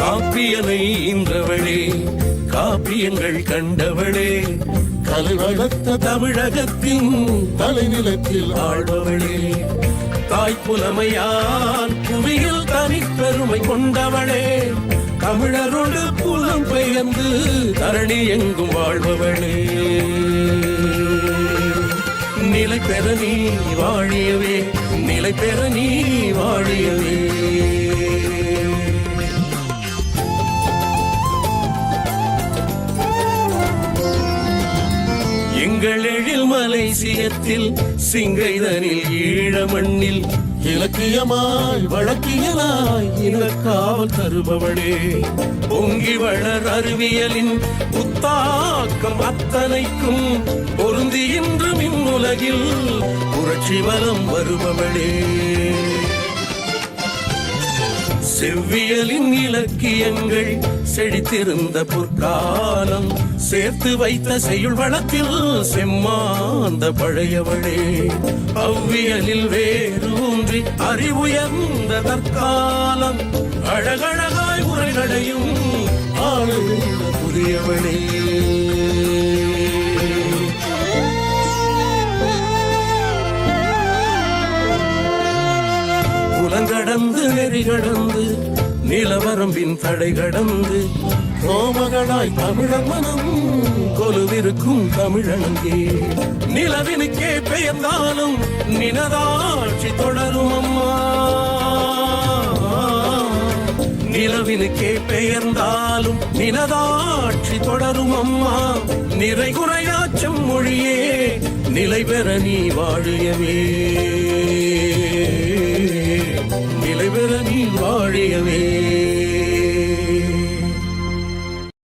காப்பியனை இன்றவளே காப்பியங்கள் கண்டவளே கலை வளர்த்த தமிழகத்தின் தலைநிலத்தில் ஆழ்பவளே. தாய் புலமையான் புவியில் தனிப்பெருமை கொண்டவளே தமிழரோடு புலம் பெயர்ந்து தரணி எங்கும் வாழ்பவளே. பெற நீ வாழியவே நிலை பெற நீ வாழியவே. எங்கள் எழில் மலேசியத்தில் சிங்கைதனில் ஈழ மண்ணில் இலக்கியமாய் வழக்கியலாய் இலக்காவல் தருபவளே பொங்கி வளர் அறிவியலின் புத்தாக்கம் அத்தனைக்கும் பொருந்தி உலகில் புரட்சி வலம் வருபவளே. செவ்வியலின் இலக்கியங்கள் செழித்திருந்த பொற்காலம் சேர்த்து வைத்த செய்யுள் வளத்தில் செம்மாந்த பழையவளே. அவ்வியலில் வேரூன்றி அறிவுயர்ந்த தற்காலம் அழகழகாய் உரைகளையும் ஆளுகின்ற புதியவளே. புலங்கடந்து நெறி கடந்து நிலவரம்பின் தடை கடந்து. கோமகளாய் தமிழர் மனம் கொலுவிருக்கும் தமிழனங்கே நிலவினுக்கே பெயர்ந்தாலும் நினதாட்சி தொடரும் அம்மா. நிலவினுக்கே பெயர்ந்தாலும் நினதாட்சி தொடரும் அம்மா. நிறை குறையாச்சம் மொழியே நிலை பெற நீ வாழியவே. நிலை பெற நீ வாழியவே